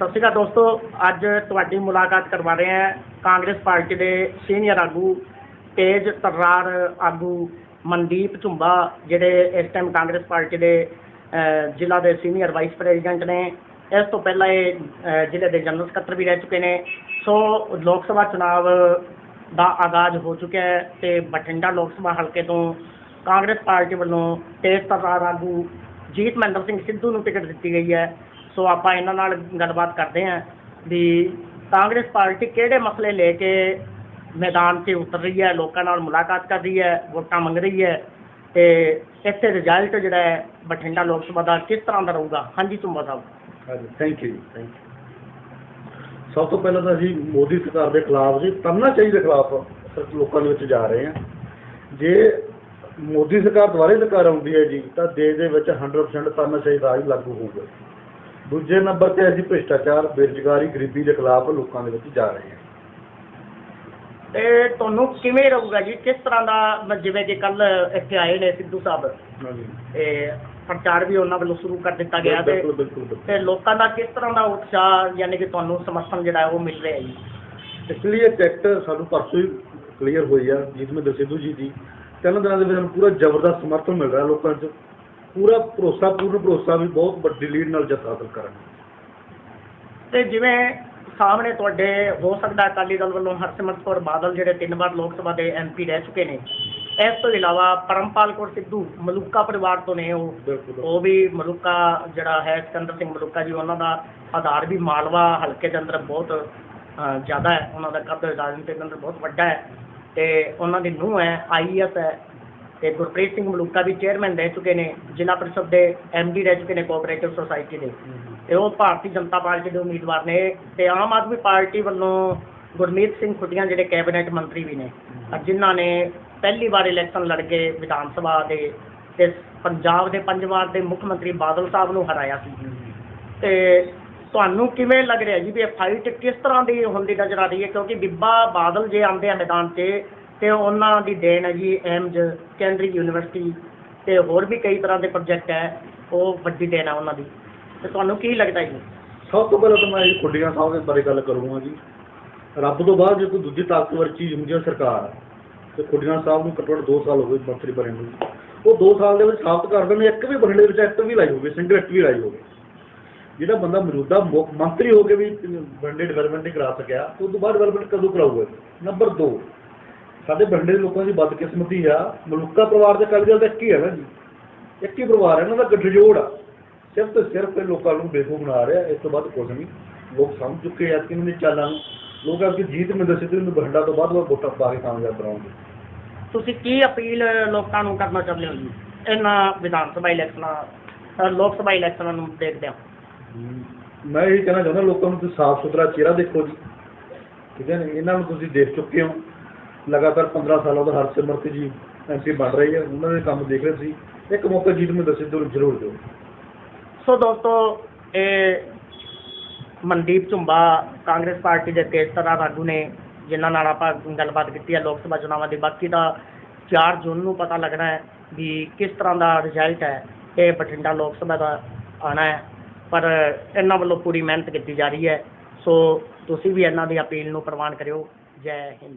ਸਤਿ ਸ਼੍ਰੀ ਅਕਾਲ ਦੋਸਤੋ, ਅੱਜ ਤੁਹਾਡੀ ਮੁਲਾਕਾਤ ਕਰਵਾ ਰਹੇ ਹਾਂ ਕਾਂਗਰਸ ਪਾਰਟੀ ਦੇ ਸੀਨੀਅਰ ਆਗੂ ਤੇਜ ਤਰਾਰ ਆਗੂ ਮਨਦੀਪ ਝੁੰਬਾ, ਜਿਹੜੇ ਇਸ ਟਾਈਮ ਕਾਂਗਰਸ ਪਾਰਟੀ ਦੇ ਜ਼ਿਲ੍ਹਾ ਦੇ ਸੀਨੀਅਰ ਵਾਈਸ ਪ੍ਰੈਜ਼ੀਡੈਂਟ ਨੇ। ਇਸ ਤੋਂ ਪਹਿਲਾਂ ਇਹ ਜ਼ਿਲ੍ਹੇ ਦੇ ਜਨਰਲ ਸਕੱਤਰ ਵੀ ਰਹਿ ਚੁੱਕੇ ਨੇ। ਸੋ, ਲੋਕ ਸਭਾ ਚੁਣਾਵ ਦਾ ਆਗਾਜ਼ ਹੋ ਚੁੱਕਿਆ ਹੈ ਤੇ ਬਠਿੰਡਾ ਲੋਕ ਸਭਾ ਹਲਕੇ ਤੋਂ ਕਾਂਗਰਸ ਪਾਰਟੀ ਵੱਲੋਂ ਤੇਜ ਤਰਾਰ ਆਗੂ ਜੀਤ ਮਹਿੰਦਰ ਸਿੰਘ ਸਿੱਧੂ ਨੂੰ ਟਿਕਟ ਦਿੱਤੀ ਗਈ ਹੈ। ਸੋ ਆਪਾਂ ਇਹਨਾਂ ਨਾਲ ਗੱਲਬਾਤ ਕਰਦੇ ਹਾਂ ਵੀ ਕਾਂਗਰਸ ਪਾਰਟੀ ਕਿਹੜੇ ਮਸਲੇ ਲੈ ਕੇ ਮੈਦਾਨ 'ਤੇ ਉਤਰ ਰਹੀ ਹੈ, ਲੋਕਾਂ ਨਾਲ ਮੁਲਾਕਾਤ ਕਰ ਰਹੀ ਹੈ, ਵੋਟਾਂ ਮੰਗ ਰਹੀ ਹੈ ਤੇ ਇੱਥੇ ਰਿਜ਼ਲਟ ਜਿਹੜਾ ਹੈ ਬਠਿੰਡਾ ਲੋਕ ਸਭਾ ਦਾ ਕਿਸ ਤਰ੍ਹਾਂ ਦਾ ਰਹੂਗਾ? ਹਾਂਜੀ ਤੁੰਬਾ ਸਾਹਿਬ। ਹਾਂਜੀ ਥੈਂਕ ਯੂ ਥੈਂਕ ਯੂ ਸਭ ਤੋਂ ਪਹਿਲਾਂ ਤਾਂ ਅਸੀਂ ਮੋਦੀ ਸਰਕਾਰ ਦੇ ਖਿਲਾਫ ਜੀ ਤਾਨਾਸ਼ਾਹੀ ਦੇ ਖਿਲਾਫ ਲੋਕਾਂ ਦੇ ਵਿੱਚ ਜਾ ਰਹੇ ਹਾਂ। ਜੇ ਮੋਦੀ ਸਰਕਾਰ ਦੁਬਾਰੇ ਸਰਕਾਰ ਆਉਂਦੀ ਹੈ ਜੀ, ਤਾਂ ਦੇਸ਼ ਦੇ ਵਿੱਚ 100% ਤਾਨਾਸ਼ਾਹੀ ਰਾਜ ਲਾਗੂ ਹੋਊਗਾ। ਦੂਜੇ ਨੰਬਰ ਤੇ ਅਸੀਂ ਭ੍ਰਿਸ਼ਟਾਚਾਰ ਬੇਰੁਜ਼ਗਾਰੀ ਗਰੀਬੀ ਦੇ ਖਿਲਾਫ ਲੋਕਾਂ ਦੇ ਵਿੱਚ ਜਾ ਰਹੇ ਹਾਂ। ਤੇ ਤੁਹਾਨੂੰ ਕਿਵੇਂ ਰਹੂਗਾ ਜੀ? ਕਿਸ ਤਰ੍ਹਾਂ ਦਾ ਜਿਵੇਂ ਕਿ ਕੱਲ ਇੱਥੇ ਆਏ ਨੇ ਸਿੱਧੂ ਸਾਹਿਬ। ਹਾਂਜੀ। ਤੇ ਪ੍ਰਚਾਰ ਵੀ ਉਹਨਾਂ ਵੱਲੋਂ ਸ਼ੁਰੂ ਕਰ ਦਿੱਤਾ ਗਿਆ ਤੇ ਬਿਲਕੁਲ ਬਿਲਕੁਲ ਬਿਲਕੁਲ। ਤੇ ਲੋਕਾਂ ਦਾ ਕਿਸ ਤਰ੍ਹਾਂ ਦਾ ਉਤਸ਼ਾਹ ਯਾਨੀ ਕਿ ਤੁਹਾਨੂੰ ਸਮਰਥਨ ਜਿਹੜਾ ਉਹ ਮਿਲ ਰਿਹਾ ਜੀ? ਐਕਚੁਅਲੀ ਇਹ ਟਿਕਟ ਸਾਨੂੰ ਪਰਸੋਂ ਹੀ ਕਲੀਅਰ ਹੋਈ ਆ ਜੀਤਮਿੰਦਰ ਸਿੱਧੂ ਜੀ ਦੀ। ਤਿੰਨ ਦਿਨਾਂ ਦੇ ਵਿੱਚ ਸਾਨੂੰ ਪੂਰਾ ਜ਼ਬਰਦਸਤ ਸਮਰਥਨ ਮਿਲ ਰਿਹਾ ਲੋਕਾਂ 'ਚ। ਪੂਰਾ ਭਰੋਸਾ ਪੂਰਨ ਭਰੋਸਾ ਵੀ ਬਹੁਤ ਵੱਡੀ ਲੀਡ ਨਾਲ ਜਿੱਤ ਹਾਸਲ ਕਰਾਂਗੇ। ਤੇ ਜਿਵੇਂ ਸਾਹਮਣੇ ਤੁਹਾਡੇ ਹੋ ਸਕਦਾ ਅਕਾਲੀ ਦਲ ਵੱਲੋਂ ਹਰਸਿਮਰਤ ਕੌਰ ਬਾਦਲ ਜਿਹੜੇ ਤਿੰਨ ਵਾਰ ਲੋਕ ਸਭਾ ਦੇ ਐਮਪੀ ਰਹਿ ਚੁੱਕੇ ਨੇ ਇਸ ਤੋਂ ਇਲਾਵਾ ਪਰਮਪਾਲ ਕੌਰ ਸਿੱਧੂ ਮਲੂਕਾ ਪਰਿਵਾਰ ਤੋਂ ਨੇ ਉਹ। ਉਹ ਵੀ ਮਲੂਕਾ ਜਿਹੜਾ ਹੈ ਸਿਕੰਦਰ ਸਿੰਘ ਮਲੂਕਾ ਜੀ ਉਹਨਾਂ ਦਾ ਆਧਾਰ ਵੀ ਮਾਲਵਾ ਹਲਕੇ ਦੇ ਅੰਦਰ ਬਹੁਤ ਜ਼ਿਆਦਾ ਹੈ। ਉਹਨਾਂ ਦਾ ਕੱਦ ਰਾਜਨੀਤੀ ਦੇ ਅੰਦਰ ਬਹੁਤ ਵੱਡਾ ਹੈ। ਤੇ ਉਹਨਾਂ ਦੀ ਨੂੰਹ ਹੈ ਆਈਐਸ ਹੈ। ਤੇ ਗੁਰਪ੍ਰੀਤ ਸਿੰਘ ਮਲੂਕਾ ਵੀ ਚੇਅਰਮੈਨ ਰਹਿ ਚੁੱਕੇ ਨੇ ਜ਼ਿਲ੍ਹਾ ਪ੍ਰੀਸ਼ਦ ਦੇ ਐਮਡੀ ਰਹਿ ਚੁੱਕੇ ਨੇ ਕੋਆਪਰੇਟਿਵ ਸੁਸਾਇਟੀ ਦੇ। ਤੇ ਉਹ ਭਾਰਤੀ ਜਨਤਾ ਪਾਰਟੀ ਦੇ ਉਮੀਦਵਾਰ ਨੇ ਤੇ ਆਮ ਆਦਮੀ ਪਾਰਟੀ ਵੱਲੋਂ ਗੁਰਮੀਤ ਸਿੰਘ ਖੁੱਡੀਆਂ ਜਿਹੜੇ ਕੈਬਨਿਟ ਮੰਤਰੀ ਵੀ ਨੇ ਜਿਨ੍ਹਾਂ ਨੇ ਪਹਿਲੀ ਵਾਰ ਇਲੈਕਸ਼ਨ ਲੜ ਕੇ ਵਿਧਾਨ ਸਭਾ ਦੇ ਤੇ ਪੰਜਾਬ ਦੇ ਪੰਜ ਵਾਰ ਦੇ ਮੁੱਖ ਮੰਤਰੀ ਬਾਦਲ ਸਾਹਿਬ ਨੂੰ ਹਰਾਇਆ ਸੀ। ਤੇ ਤੁਹਾਨੂੰ ਕਿਵੇਂ ਲੱਗ ਰਿਹਾ ਜੀ ਵੀ ਇਹ ਫਾਈਟ ਕਿਸ ਤਰ੍ਹਾਂ ਦੀ ਹੁੰਦੀ ਨਜ਼ਰ ਆ ਰਹੀ ਹੈ? ਕਿਉਂਕਿ ਬਿੱਬਾ ਬਾਦਲ ਜੇ ਆਉਂਦੇ ਆ ਮੈਦਾਨ 'ਤੇ ਤੇ ਉਹਨਾਂ ਦੀ ਦੇਣ ਹੈ ਜੀ ਐਮਜ ਕੇਂਦਰੀ ਯੂਨੀਵਰਸਿਟੀ ਤੇ ਹੋਰ ਵੀ ਕਈ ਤਰ੍ਹਾਂ ਦੇ ਪ੍ਰੋਜੈਕਟ ਹੈ, ਉਹ ਵੱਡੀ ਦੇਣ ਹੈ ਉਹਨਾਂ ਦੀ। ਤੇ ਤੁਹਾਨੂੰ ਕੀ ਲੱਗਦਾ ਜੀ? ਸਭ ਤੋਂ ਪਹਿਲਾਂ ਤਾਂ ਮੈਂ ਇਹ ਖੁੱਡੀਆਂ ਸਾਹਿਬ ਦੇ ਬਾਰੇ ਗੱਲ ਕਰੂੰਗਾ ਜੀ। ਰੱਬ ਤੋਂ ਬਾਅਦ ਜੇ ਕੋਈ ਦੂਜੀ ਤਾਕਤਵਰ ਚੀਜ਼ ਹੁੰਦੀ ਹੈ ਸਰਕਾਰ ਤੇ ਖੁੱਡੀਆਂ ਸਾਹਿਬ ਨੂੰ ਘੱਟੋ ਘੱਟ 2 ਸਾਲ ਹੋ ਗਏ ਮੰਤਰੀ ਬਣੇ ਨੂੰ। ਉਹ 2 ਸਾਲ ਦੇ ਵਿੱਚ ਸਾਬਤ ਕਰ ਦੇਣ, ਇੱਕ ਵੀ ਬਠਿੰਡੇ ਵਿੱਚ ਐਕਟ ਵੀ ਲਾਈ ਹੋਵੇ, ਸਿੰਗਲ ਐਕਟ ਵੀ ਲਾਈ ਹੋਵੇ। ਜਿਹੜਾ ਬੰਦਾ ਮੌਜੂਦਾ ਮੁੱਖ ਮੰਤਰੀ ਹੋ ਕੇ ਵੀ ਬਠਿੰਡੇ ਡਿਵੈਲਪਮੈਂਟ ਨਹੀਂ ਕਰਾ ਸਕਿਆ ਤੇ ਉਸ ਤੋਂ ਬਾਅਦ ਡਿਵੈਲਪਮੈਂਟ ਕਦੋਂ ਕਰਾਊਗਾ ਨੰਬਰ 2 ਸਾਡੇ ਬਠਿੰਡੇ ਦੇ ਲੋਕਾਂ ਦੀ ਬਦਕਿਸਮਤੀ ਆ ਮਲੂਕਾ ਪਰਿਵਾਰ ਦੇ ਦਲ ਦਾ ਇੱਕ ਹੀ ਹੈ ਨਾ ਜੀ। ਇੱਕ ਹੀ ਪਰਿਵਾਰ ਹੈ ਇਹਨਾਂ ਦਾ ਗੱਠਜੋੜ ਆ। ਸਿਰਫ ਤੇ ਸਿਰਫ ਇਹ ਲੋਕਾਂ ਨੂੰ ਬੇਵਕੂਫ ਬਣਾ ਰਿਹਾ ਇਸ ਤੋਂ ਬਾਅਦ ਕੁਝ ਨਹੀਂ। ਲੋਕ ਸਮਝ ਚੁੱਕੇ ਆ ਕਿ ਇਹਨਾਂ ਦੀ ਚਾਲਾਂ ਨੂੰ। ਲੋਕ ਆਪਣੀ ਜੀਤ ਮਿੰਦਰ ਸਿੱਧੂ ਨੂੰ ਬਠਿੰਡਾ ਤੋਂ ਬਾਅਦ ਉਹ ਵੋਟਾਂ ਪਾ ਕੇ ਕਾਮਯਾਬ ਬਣਾਉਣਗੇ ਤੁਸੀਂ ਕੀ ਅਪੀਲ ਲੋਕਾਂ ਨੂੰ ਕਰਨਾ ਚਾਹੁੰਦੇ ਹੋ ਜੀ? ਇਹਨਾਂ ਵਿਧਾਨ ਸਭਾ ਇਲੈਕਸ਼ਨਾਂ ਲੋਕ ਸਭਾ ਇਲੈਕਸ਼ਨਾਂ ਨੂੰ ਦੇਖਦੇ ਹੋ? ਮੈਂ ਇਹ ਕਹਿਣਾ ਚਾਹੁੰਦਾ ਲੋਕਾਂ ਨੂੰ ਤੁਸੀਂ ਸਾਫ਼ ਸੁਥਰਾ ਚਿਹਰਾ ਦੇਖੋ ਜੀ। ਠੀਕ ਹੈ ਨਾ ਇਹਨਾਂ ਨੂੰ ਤੁਸੀਂ ਦੇਖ ਚੁੱਕੇ ਹੋ। ਲਗਾਤਾਰ 15 ਸਾਲਾਂ ਤੋਂ ਹਰਸਿਮਰਤ ਜੀ ਐਮਪੀ ਬਣ ਰਹੀ ਹੈ। ਉਹਨਾਂ ਦੇ ਕੰਮ ਦੇਖ ਰਹੇ ਸੀ। ਇੱਕ ਮੌਕਾ ਜੀਤ ਮਿੰਦਰ ਦੱਸੇ, ਜ਼ਰੂਰ ਜ਼ਰੂਰ ਦਿਓ। ਸੋ ਦੋਸਤੋ, ਇਹ ਮਨਦੀਪ ਝੁੰਬਾ ਕਾਂਗਰਸ ਪਾਰਟੀ ਦੇ ਤੇਜ਼ਤਰਾ ਆਗੂ ਨੇ, ਜਿਨ੍ਹਾਂ ਨਾਲ ਆਪਾਂ ਗੱਲਬਾਤ ਕੀਤੀ ਹੈ ਲੋਕ ਸਭਾ ਚੁਣਾਵਾਂ ਦੀ। ਬਾਕੀ ਦਾ 4 ਜੂਨ ਨੂੰ ਪਤਾ ਲੱਗਣਾ ਹੈ ਵੀ ਕਿਸ ਤਰ੍ਹਾਂ ਦਾ ਰਿਜ਼ਲਟ ਹੈ। ਇਹ ਬਠਿੰਡਾ ਲੋਕ ਸਭਾ ਦਾ ਆਣਾ ਹੈ। ਪਰ ਇਹਨਾਂ ਵੱਲੋਂ ਪੂਰੀ ਮਿਹਨਤ ਕੀਤੀ ਜਾ ਰਹੀ ਹੈ। ਸੋ ਤੁਸੀਂ ਵੀ ਇਹਨਾਂ ਦੀ ਅਪੀਲ ਨੂੰ ਪ੍ਰਵਾਨ ਕਰਿਓ। ਜੈ ਹਿੰਦ।